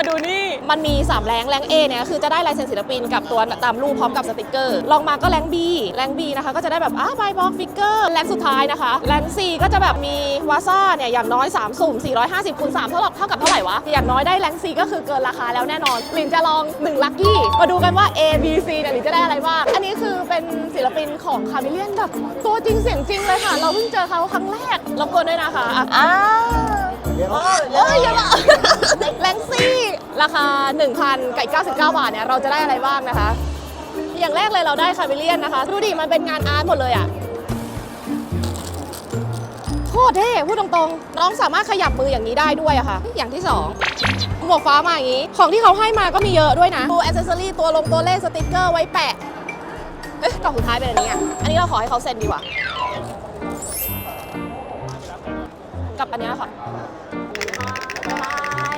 มาดูนี่ มันมี 3 แรงแรง A เนี่ยคือจะได้ลายเซ็นศิลปินกับตัวตามรูปพร้อมกับสติกเกอร์ ลองมาก็แรง B แรง B นะคะก็จะได้แบบอ้าบายบ็อกฟิกเกอร์แรงสุดท้ายนะคะแรง C ก็จะแบบมีวาซ่าเนี่ยอย่างน้อย 3 สุ่ม 450คูณ3เท่ากับเท่ากับเท่าไหร่วะ อย่างน้อยได้แรง C ก็คือเกินราคาแล้วแน่นอนหลินจะลอง1ลัคกี้มาดูกันว่า A B C เนี่ยหลินจะได้อะไรบ้างอันนี้คือเป็นศิลปินของคาเมเลียนแบบตัวจริงเสียงจริงเลยค่ะ เราเพิ่งเจอเขาครั้งแรกรบกวนด้วยนะคะอะอ้าว ราคา 1,000กับอีก99 บาทเนี่ยเราจะได้อะไรบ้างนะคะ อย่างแรกเลยเราได้คาเมเลียนนะคะดูดิมันเป็นงานอาร์ตหมดเลยอะโคตรเท่พูดตรงๆ น้องสามารถขยับมืออย่างนี้ได้ด้วยอะค่ะ อย่างที่สองหมวกฟ้ามาอย่างนี้ ของที่เขาให้มาก็มีเยอะด้วยนะตัวอ c เซอรี่ตัวลงตัวเลขสติกเกอร์ไว้แปะ เอ๊ะกล่องสุดท้ายเป็นอันนี้อะอันนี้เราขอให้เขาเซ็นดีกว่า กับอันนี้ค่ะ